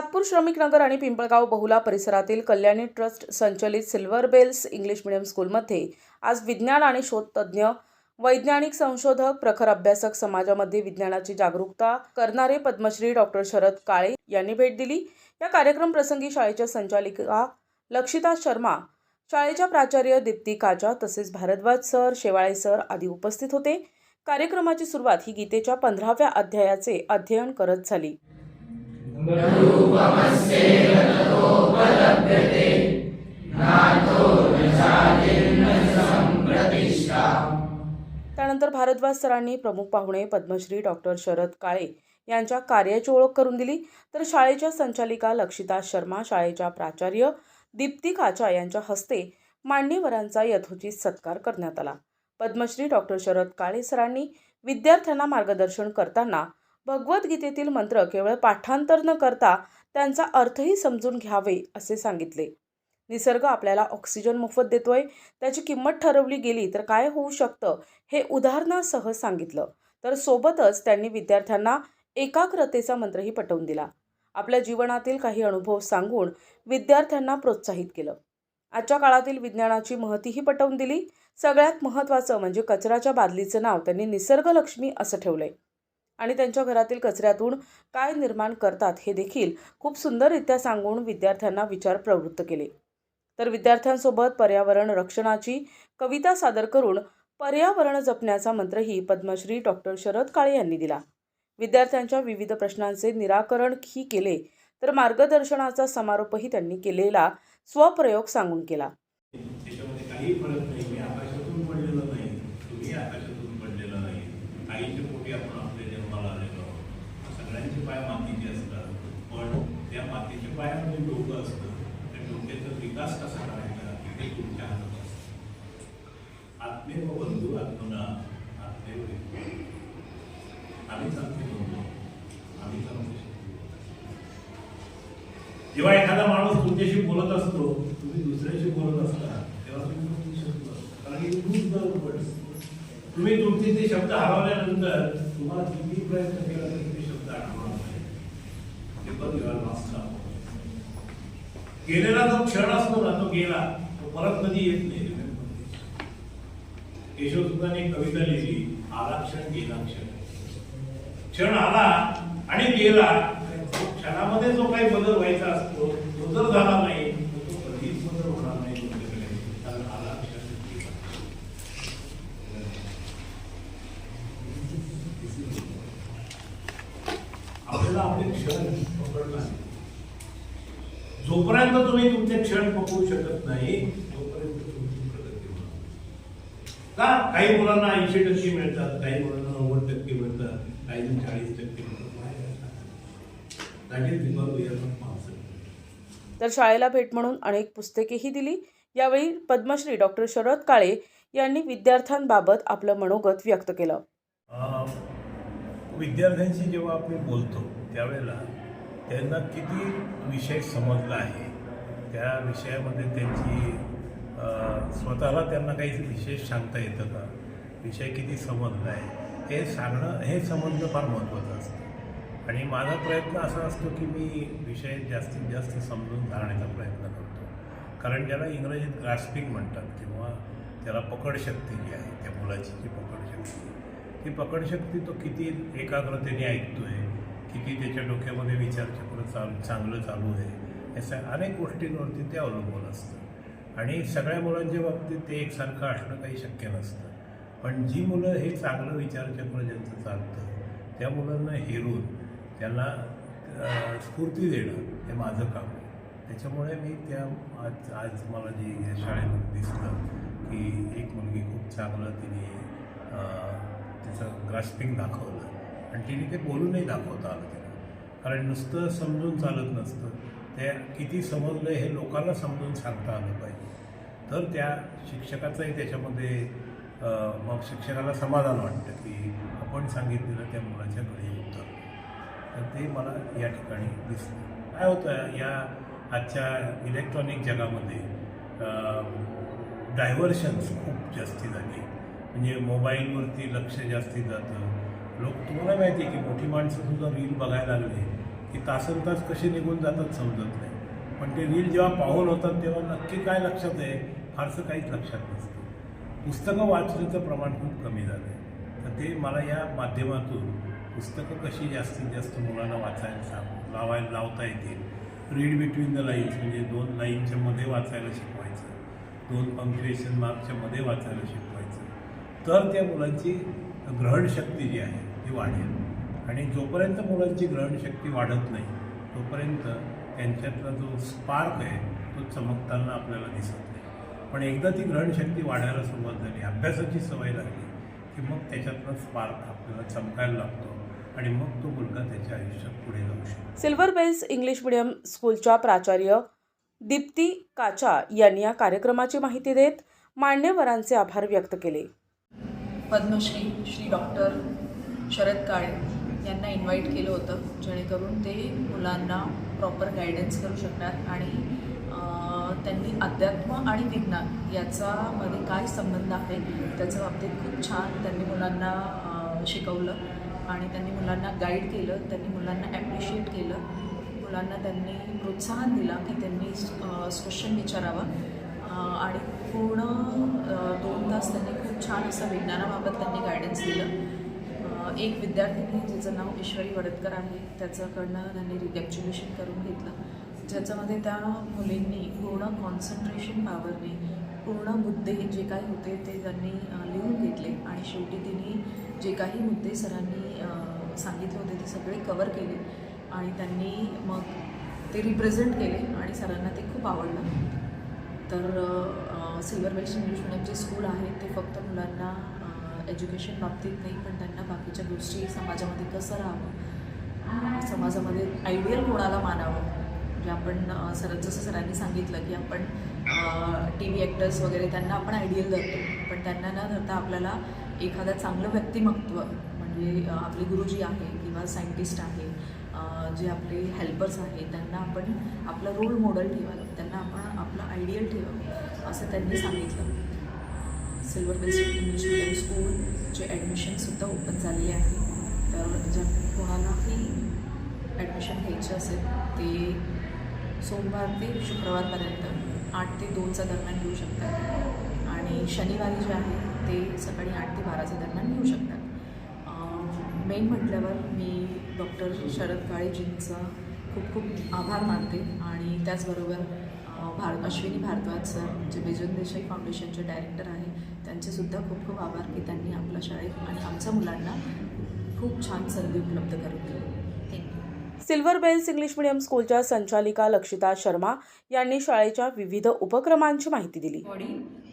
सातपूर श्रमिक नगर आणि पिंपळगाव बहुला परिसरातील कल्याणी ट्रस्ट संचलित सिल्वर बेल्स इंग्लिश मिडियम स्कूलमध्ये आज विज्ञान आणि शोधतज्ञ वैज्ञानिक संशोधक प्रखर अभ्यासक समाजामध्ये विज्ञानाची जागरूकता करणारे पद्मश्री डॉक्टर शरद काळे यांनी भेट दिली. या कार्यक्रम प्रसंगी शाळेच्या संचालिका लक्षिता शर्मा शाळेच्या प्राचार्य दीप्ती काजा तसेच भारद्वाज सर शेवाळे सर आदी उपस्थित होते. कार्यक्रमाची सुरुवात ही गीतेच्या पंधराव्या अध्यायाचे अध्ययन करत झाली. त्यानंतर भारद्वाज सरांनी प्रमुख पाहुणे पद्मश्री डॉक्टर शरद काळे यांच्या कार्याची ओळख करून दिली. तर शाळेच्या संचालिका लक्षिता शर्मा शाळेच्या प्राचार्य दीप्ती काचा यांच्या हस्ते मान्यवरांचा यथोचित सत्कार करण्यात आला. पद्मश्री डॉक्टर शरद काळे सरांनी विद्यार्थ्यांना मार्गदर्शन करताना भगवद्गीतेतील मंत्र केवळ पाठांतर न करता त्यांचा अर्थही समजून घ्यावे असे सांगितले. निसर्ग आपल्याला ऑक्सिजन मोफत देतोय. त्याची किंमत ठरवली गेली तर काय होऊ शकतं हे उदाहरणासह सांगितलं. तर सोबतच त्यांनी विद्यार्थ्यांना एकाग्रतेचा मंत्रही पटवून दिला. आपल्या जीवनातील काही अनुभव सांगून विद्यार्थ्यांना प्रोत्साहित केलं. आजच्या काळातील विज्ञानाची महतीही पटवून दिली. सगळ्यात महत्त्वाचं म्हणजे कचऱ्याच्या बादलीचं नाव त्यांनी निसर्गलक्ष्मी असं ठेवलं आहे आणि त्यांच्या घरातील कचऱ्यातून काय निर्माण करतात हे देखील खूप सुंदररित्या सांगून विद्यार्थ्यांना विचार प्रवृत्त केले. तर विद्यार्थ्यांसोबत पर्यावरण रक्षणाची कविता सादर करून पर्यावरण जपण्याचा मंत्रही पद्मश्री डॉक्टर शरद काळे यांनी दिला. विद्यार्थ्यांच्या विविध प्रश्नांचे निराकरणही केले तर मार्गदर्शनाचा समारोपही त्यांनी केलेला स्वप्रयोग सांगून केला त्याच्यामध्ये काही फरक नाही मी आकाशातून पडलेलो नाही तुम्ही आकाशातून पडलेला नाही आईच्या पोटी आपण आपल्या जन्माला आलेलो आहोत सगळ्यांचे पाय मातीचे असतात पण त्या मातीच्या पायामध्ये डोकं असतं त्या डोक्याचा विकास कसा करायचा हे तुमच्या हातात असतं आत्मेव बंधू आत्मना आत्मेव आम्ही जेव्हा एखादा माणूस तुमच्याशी बोलत असतो तुम्ही दुसऱ्याशी बोलत असता तेव्हा तुम्ही कारण की खूप तुम्ही तुमचे ते शब्द हरवल्यानंतर तुम्हाला किती प्रयत्न केला तरी ते शब्द आठवणार नाही. ते पण गेलेला जो क्षण असतो ना तो गेला तो परत कधी येत नाही. केशवसुद्धाने कविता लिहिली आला क्षण गेला क्षण क्षण आला आणि गेला. क्षणामध्ये जो काही बदल व्हायचा असतो तो जर झाला नाही तो कधीच बदल होणार नाही कारण आला क्षण आपल्याला आपले क्षण पकडला जोपर्यंत तुम्ही तुमचे क्षण पकडू शकत नाही तोपर्यंत तुमची प्रगती होणार नाही. का? काही मुलांना ऐंशी टक्के मिळतात काही मुलांना नव्वद टक्के मिळतात काही चाळीस टक्के मिळतात. That is because we are not माणसं तर शाळेला भेट म्हणून अनेक पुस्तकेही दिली. यावेळी पद्मश्री डॉक्टर शरद काळे यांनी विद्यार्थ्यांबाबत आपलं मनोगत व्यक्त केलं. विद्यार्थ्यांशी जेव्हा आपण बोलतो त्यावेळेला त्यांना किती विषय समजला आहे त्या विषयामध्ये त्यांची स्वतःला त्यांना काही विशेष सांगता येतं का? विषय किती समजला आहे? हे सांगणं हे समजणं फार महत्त्वाचं असतं. आणि माझा प्रयत्न असा असतो की मी विषय जास्तीत जास्त समजून जाण्याचा प्रयत्न करतो. कारण ज्याला इंग्रजीत ग्रास्पिंग म्हणतात किंवा त्याला पकडशक्ती जी आहे त्या मुलाची जी पकडशक्ती ती पकडशक्ती तो किती एकाग्रतेने ऐकतोय किती त्याच्या डोक्यामध्ये विचारचक्र चाल चांगलं चालू आहे अशा अनेक गोष्टींवरती ते अवलंबून असतं. आणि सगळ्या मुलांच्या बाबतीत ते एकसारखं असणं काही शक्य नसतं. पण जी मुलं हे चांगलं विचारचक्र ज्यांचं चालतं त्या मुलांना हेरून त्यांना स्फूर्ती देणं हे माझं काम आहे. त्याच्यामुळे मी त्या आज आज मला जे या शाळेमध्ये दिसलं की एक मुलगी खूप चांगलं तिने तिचं ग्रास्पिंग दाखवलं. आणि तिने ते बोलूनही दाखवता आलं तिला. कारण नुसतं समजून चालत नसतं. त्या किती समजलं हे लोकांना समजून सांगता आलं पाहिजे. तर त्या शिक्षकाचंही त्याच्यामध्ये मग शिक्षकाला समाधान वाटतं की आपण सांगितलेलं त्या मुलाच्या घरी उत्तर. तर ते मला या ठिकाणी दिसलं. काय होतं या आजच्या इलेक्ट्रॉनिक जगामध्ये डायव्हर्शन्स खूप जास्ती झाली. म्हणजे मोबाईलवरती लक्ष जास्ती जातं. लोक तुम्हाला माहिती आहे की मोठी माणसं सुद्धा रील बघायला लागले. की तासन तास कसे निघून जातात समजत नाही. पण ते रील जेव्हा पाहून होतात तेव्हा नक्की काय लक्षात आहे फारसं काहीच लक्षात नसतं. पुस्तकं वाचण्याचं प्रमाण खूप कमी झालं आहे तर ते मला या माध्यमातून पुस्तकं कशी जास्तीत जास्त मुलांना वाचायला सांग लावायला लावता येतील. रीड बिटवीन द लाईन्स म्हणजे दोन लाईनच्या मध्ये वाचायला शिकवायचं. दोन पंक्च्युएशन मार्कच्या मध्ये वाचायला शिकवायचं. तर त्या मुलांची ग्रहणशक्ती जी आहे ती वाढेल. आणि जोपर्यंत मुलांची ग्रहणशक्ती वाढत नाही तोपर्यंत त्यांच्यातला जो स्पार्क आहे तो चमकताना आपल्याला दिसत नाही. पण एकदा ती ग्रहणशक्ती वाढायला सुरुवात झाली अभ्यासाची सवय लागली की मग त्याच्यातला स्पार्क आपल्याला चमकायला लागतो आणि मग तो मुलगा त्याच्या आयुष्यात पुढे जाऊ शकतो. सिल्वर बेल्स इंग्लिश मिडियम स्कूलच्या प्राचार्य दीप्ती काचा यांनी या कार्यक्रमाची माहिती देत मान्यवरांचे आभार व्यक्त केले. पद्मश्री श्री डॉक्टर शरद काळे यांना इन्व्हाइट केलं होतं. जेणेकरून ते मुलांना प्रॉपर गायडन्स करू शकतात आणि त्यांनी अध्यात्म आणि विज्ञान याचामध्ये काय संबंध आहे त्याच्या बाबतीत खूप छान त्यांनी मुलांना शिकवलं आणि त्यांनी मुलांना गाईड केलं त्यांनी मुलांना ॲप्रिशिएट केलं. मुलांना त्यांनी प्रोत्साहन दिला की त्यांनी क्वेश्चन विचारावा. आणि पूर्ण दोन तास त्यांनी खूप छान असं विज्ञानाबाबत त्यांनी गायडन्स दिलं. एक विद्यार्थिनी जिचं नाव ईश्वरी वडतकर आहे. त्याच्याकडनं त्यांनी रिकॅप्च्युलेशन करून घेतलं. ज्याच्यामध्ये त्या मुलींनी पूर्ण कॉन्सन्ट्रेशन पॉवरने पूर्ण मुद्दे जे काही होते ते त्यांनी लिहून घेतले. आणि शेवटी तिने जे काही मुद्दे सरांनी सांगितले होते ते सगळे कवर केले. आणि त्यांनी मग ते रिप्रेझेंट केले आणि सरांना ते खूप आवडलं. तर सिल्वर बेल्स इंग्लिश मिडियम जे स्कूल आहे ते फक्त एज्युकेशन बाबतीत नाही पण त्यांना बाकीच्या गोष्टी समाजामध्ये कसं राहावं? समाजामध्ये आयडियल कोणाला मानावं? म्हणजे आपण सर जसं सरांनी सांगितलं की आपण टी व्ही ॲक्टर्स वगैरे त्यांना आपण आयडियल धरतो. पण त्यांना न धरता आपल्याला एखादं चांगलं व्यक्तिमत्व म्हणजे आपले गुरुजी आहे किंवा सायंटिस्ट आहे जे आपले हेल्पर्स आहेत त्यांना आपण आपलं रोल मॉडेल ठेवावं त्यांना आपण आपलं आयडियल ठेवावं. असं त्यांनी सांगितलं. सिल्वर बेस्ट इंग्लिश मिडियम स्कूलचे ॲडमिशनसुद्धा ओपन झालेले आहे. तर जर कोणालाही ॲडमिशन घ्यायचे असेल ते सोमवार ते शुक्रवारपर्यंत आठ ते दोनच्या दरम्यान येऊ शकतात. आणि शनिवारी जे आहे ते सकाळी आठ ते बाराच्या दरम्यान येऊ शकतात. मेन म्हटल्यावर मी डॉक्टर शरद काळेजींचा खूप खूप आभार मानते. आणि त्याचबरोबर भार अश्विनी भारद्वाज सर जे म्हणजे बिजून देसाई फाउंडेशनचे डायरेक्टर आहे त्यांचेसुद्धा खूप खूप आभार की त्यांनी आपल्या शाळेत आणि आमच्या मुलांना खूप छान संधी उपलब्ध करून दिली. सिल्वर बेल्स इंग्लिश मीडियम स्कूलच्या संचालिका लक्षिता शर्मा यांनी शाळेच्या विविध उपक्रमांची माहिती दिली.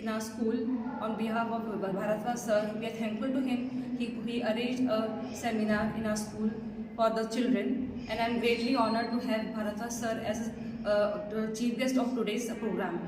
In our school on behalf of Bharadwaj sir we are thankful to him. की he arrange a seminar in our school for the children and I am greatly honour to have Bharadwaj sir as a uh, chief guest of today's program.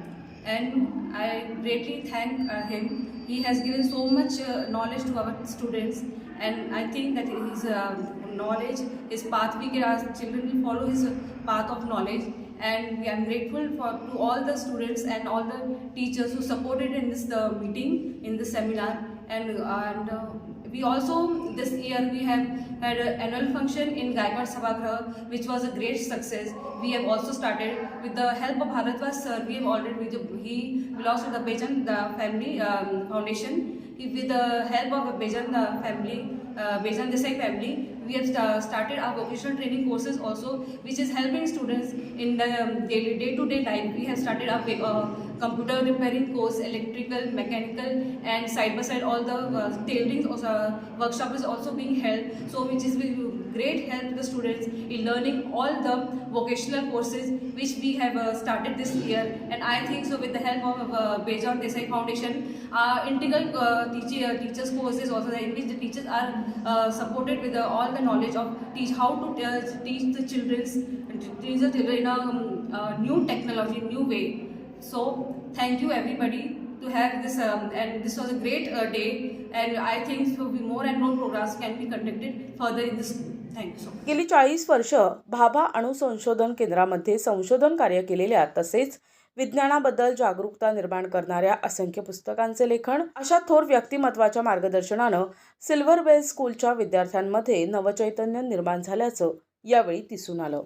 And I greatly thank uh, him. He has given so much uh, knowledge to our students and I think that his uh, knowledge, his path, we can, children will follow his path of knowledge and we are grateful for to all the students and all the teachers who supported in this uh, meeting in the seminar and and uh, we also this year we have had an annual function in Gaikwad Sabhagraha which was a great success we have also started with the help of Bharatwaj sir. We have already he belongs to the Bejan the family um, foundation. He- with the help of the Bejan the family uh, Bejan Desai family we have sta- started our vocational training courses also which is helping students in the um, day-to-day life. We have started our uh, computer repairing course electrical mechanical and side by side all the uh, tailoring also, workshop is also being held. So which is great help to the students in learning all the vocational courses which we have uh, started this year. And i think so with the help of uh, Bejan Desai Foundation uh, integral uh, teach, uh, teachers courses also in which the teachers are uh, supported with uh, all the knowledge of teach how to uh, teach the children teach the children in a um, uh, new technology new way so thank you everybody to have this um, and this was a great uh, day. And i think so more and more programs can be conducted further in this school. गेली चाळीस वर्ष भाभा अणु संशोधन केंद्रामध्ये संशोधन कार्य केलेल्या तसेच विज्ञानाबद्दल जागरूकता निर्माण करणाऱ्या असंख्य पुस्तकांचे लेखन अशा थोर व्यक्तिमत्वाच्या मार्गदर्शनानं सिल्वर बेल स्कूलच्या विद्यार्थ्यांमध्ये नवचैतन्य निर्माण झाल्याचं यावेळी दिसून आलं.